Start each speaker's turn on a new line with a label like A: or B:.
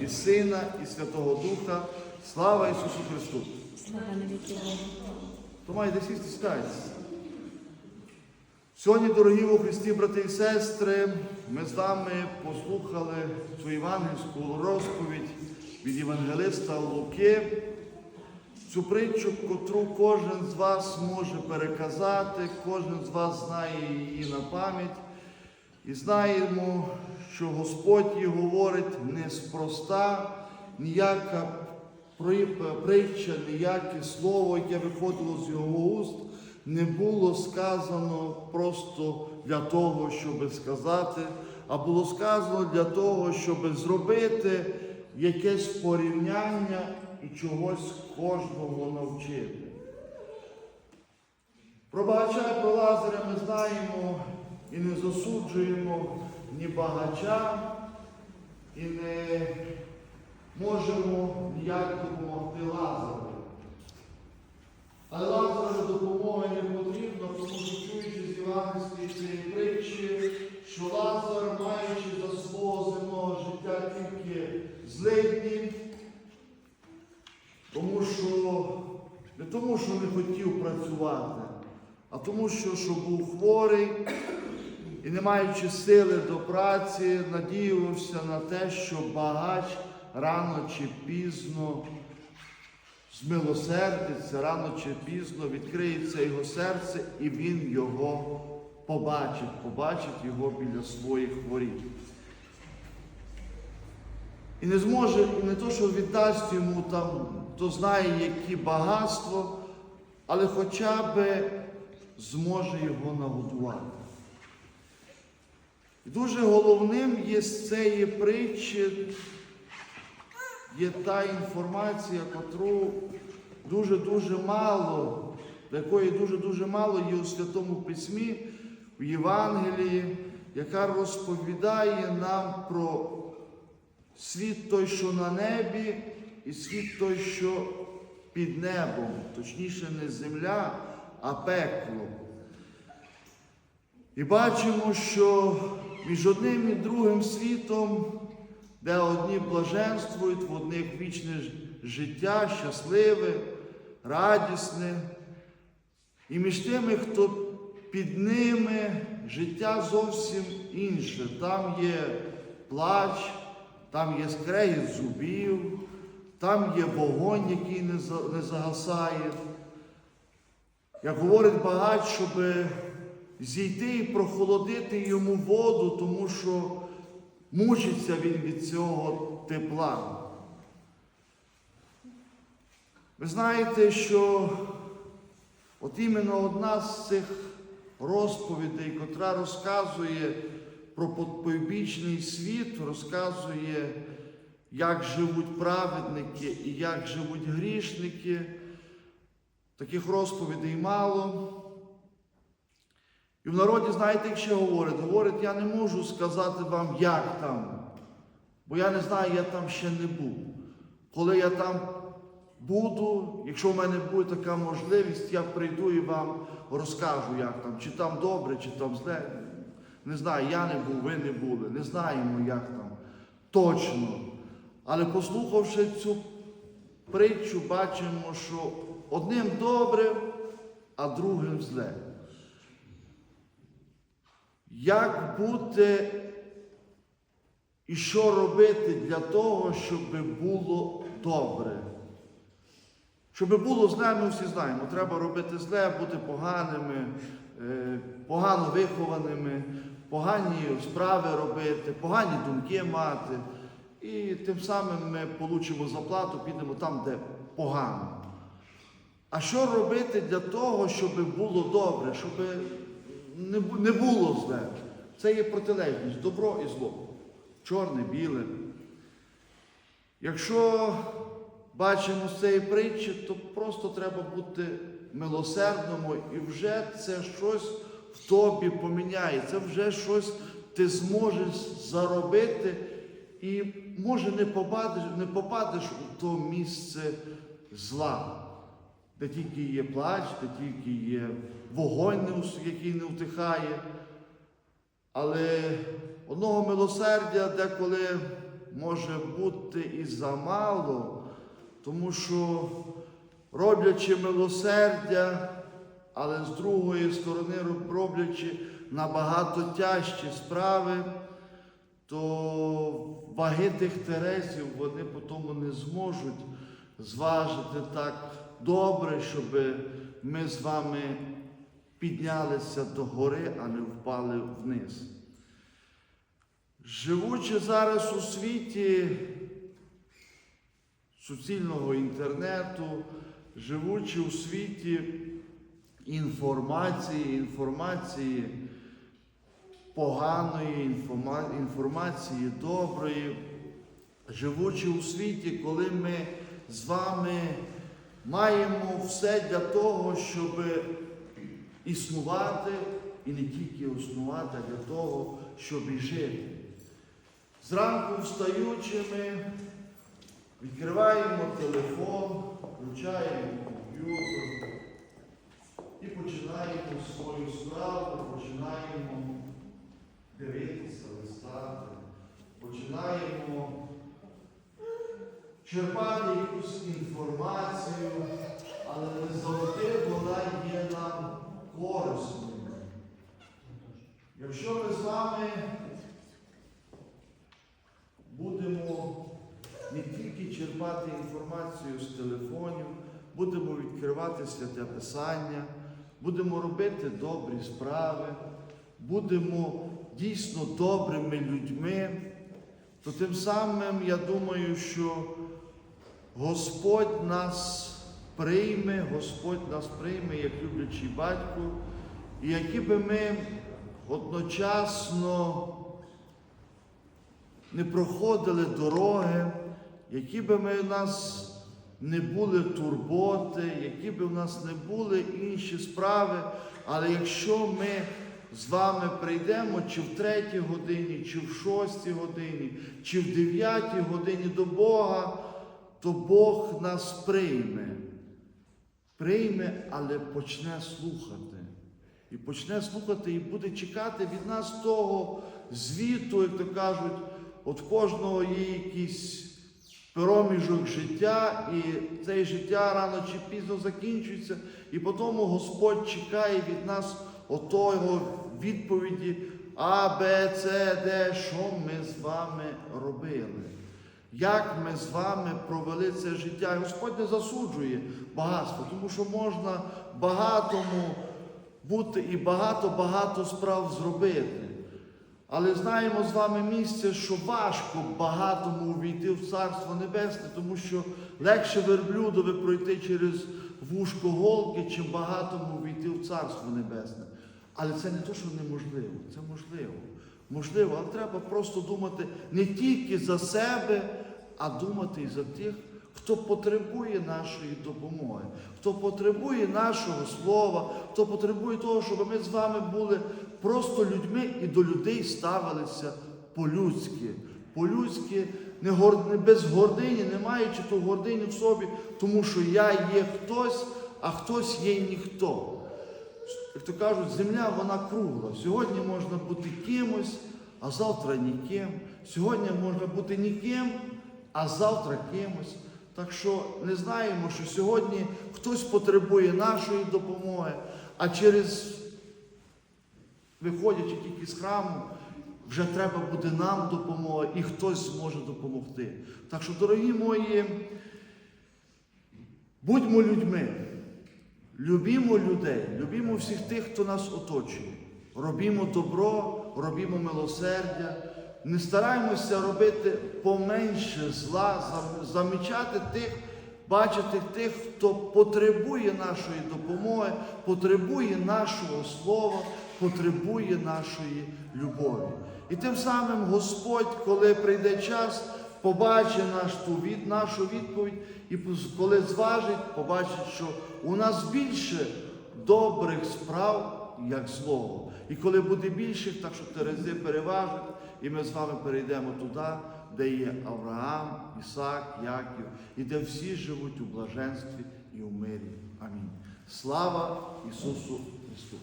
A: і Сина, і Святого Духа. Слава Ісусу Христу!
B: Слава навіки Богу.
A: То майте сісти стайтеся. Сьогодні, дорогі у Христі, брати і сестри, ми з вами послухали цю євангельську розповідь від Євангелиста Луки, цю притчу, котру кожен з вас може переказати, кожен з вас знає її на пам'ять. І знаємо, що Господь їй говорить неспроста, ніяка притча, ніяке слово, яке виходило з його уст, не було сказано просто для того, щоб сказати, а було сказано для того, щоб зробити якесь порівняння і чогось кожного навчити. Про багача про Лазаря ми знаємо і не засуджуємо ні багача, і не можемо ніяк допомогти Лазару. Але Лазару допомоги не потрібно, тому що чуючи з Євангельської цієї притчі, що Лазар, маючи за свого земного життя тільки злидні, тому що не тому, що не хотів працювати, а тому, що, що був хворий і не маючи сили до праці, надіявся на те, що багач рано чи пізно змилосердиться, рано чи пізно відкриється його серце, і він його побачить, побачить його біля своїх воріт. І не зможе, і не то, що віддасть йому там, хто знає, які багатство, але хоча б зможе його нагодувати. Дуже головним є з цієї притчі є та інформація, котру дуже-дуже мало, якої дуже-дуже мало є у Святому Письмі, в Євангелії, яка розповідає нам про світ той, що на небі, і світ той, що під небом, точніше, не земля, а пекло. І бачимо, що між одним і другим світом, де одні блаженствують, в одних вічне життя, щасливе, радісне, і між тими, хто під ними життя зовсім інше. Там є плач, там є скрегіт зубів, там є вогонь, який не загасає. Як говорить багач, щоб зійти і прохолодити йому воду, тому що мучиться він від цього тепла. Ви знаєте, що от іменно одна з цих розповідей, котра розказує про потойбічний світ, розказує, як живуть праведники і як живуть грішники. Таких розповідей мало. І в народі, знаєте, як ще говорять? Говорять, я не можу сказати вам, як там, бо я не знаю, я там ще не був. Коли я там буду, якщо в мене буде така можливість, я прийду і вам розкажу, як там, чи там добре, чи там зле. Не знаю, я не був, ви не були, не знаємо, як там. Точно. Але послухавши цю притчу, бачимо, що одним добре, а другим зле. Як бути і що робити для того, щоб було добре? Щоб було зле, ми всі знаємо. Треба робити зле, бути поганими, е, погано вихованими, погані справи робити, погані думки мати. І тим самим ми получимо заплату, підемо там, де погано. А що робити для того, щоб було добре, щоб не не було зле? Це є протилежність, добро і зло. Чорне, біле. Якщо бачимо з цієї притчі, то просто треба бути милосердному, і вже це щось в тобі поміняє, це вже щось ти зможеш заробити, і може не попадеш, не попадеш у то місце зла, де тільки є плач, де тільки є вогонь, який не втихає. Але одного милосердя деколи може бути і замало, тому що роблячи милосердя, але з другої сторони роблячи набагато тяжчі справи, то ваги тих терезів вони по тому не зможуть зважити так добре, щоб ми з вами піднялися до гори, а не впали вниз. Живучи зараз у світі суцільного інтернету, живучи у світі інформації, інформації поганої, інформації доброї, живучи у світі, коли ми з вами маємо все для того, щоб існувати, і не тільки існувати, а для того, щоб і жити. Зранку встаючи, ми відкриваємо телефон, включаємо комп'ютер і починаємо свою справу, починаємо дивитися, листати, починаємо черпати якусь інформацію, але не завжди вона є нам корисною. Якщо ми з вами будемо не тільки черпати інформацію з телефонів, будемо відкривати святе Писання, будемо робити добрі справи, будемо дійсно добрими людьми, то тим самим я думаю, що Господь нас прийме, Господь нас прийме як люблячий батько, і які би ми одночасно не проходили дороги, які би ми в нас не були турботи, які би в нас не були інші справи, але якщо ми з вами прийдемо чи в третій годині, чи в шостій годині, чи в дев'ятій годині до Бога, то Бог нас прийме. Прийме, але почне слухати. І почне слухати і буде чекати від нас того звіту, як то кажуть, от кожного є якийсь проміжок життя, і це життя рано чи пізно закінчується, і потім Господь чекає від нас отого відповіді А, Б, С, Д, що ми з вами робили. Як ми з вами провели це життя? Господь не засуджує багатство, тому що можна багатому бути і багато-багато справ зробити. Але знаємо з вами місце, що важко багатому увійти в Царство Небесне, тому що легше верблюдові пройти через вушко голки, чим багатому увійти в Царство Небесне. Але це не то, що неможливо, це можливо. Можливо, але треба просто думати не тільки за себе, а думати за тих, хто потребує нашої допомоги, хто потребує нашого слова, хто потребує того, щоб ми з вами були просто людьми і до людей ставилися по-людськи. По-людськи, не, гор... не без гордині, не маючи ту гординю в собі, тому що я є хтось, а хтось є ніхто. Як то кажуть, земля вона кругла. Сьогодні можна бути кимось, а завтра ніким. Сьогодні можна бути ніким, а завтра кимось. Так що не знаємо, що сьогодні хтось потребує нашої допомоги, а через, виходячи тільки з храму, вже треба буде нам допомога і хтось зможе допомогти. Так що, дорогі мої, будьмо людьми. Любімо людей, любімо всіх тих, хто нас оточує. Робімо добро, робімо милосердя. Не стараймося робити поменше зла, замічати тих, бачити тих, хто потребує нашої допомоги, потребує нашого слова, потребує нашої любові. І тим самим Господь, коли прийде час, побачить наш від, нашу відповідь, і коли зважить, побачить, що у нас більше добрих справ, як злого. І коли буде більше, так що Терези переважить, і ми з вами перейдемо туди, де є Авраам, Ісаак, Яків, і де всі живуть у блаженстві і у мирі. Амінь. Слава Ісусу Христу!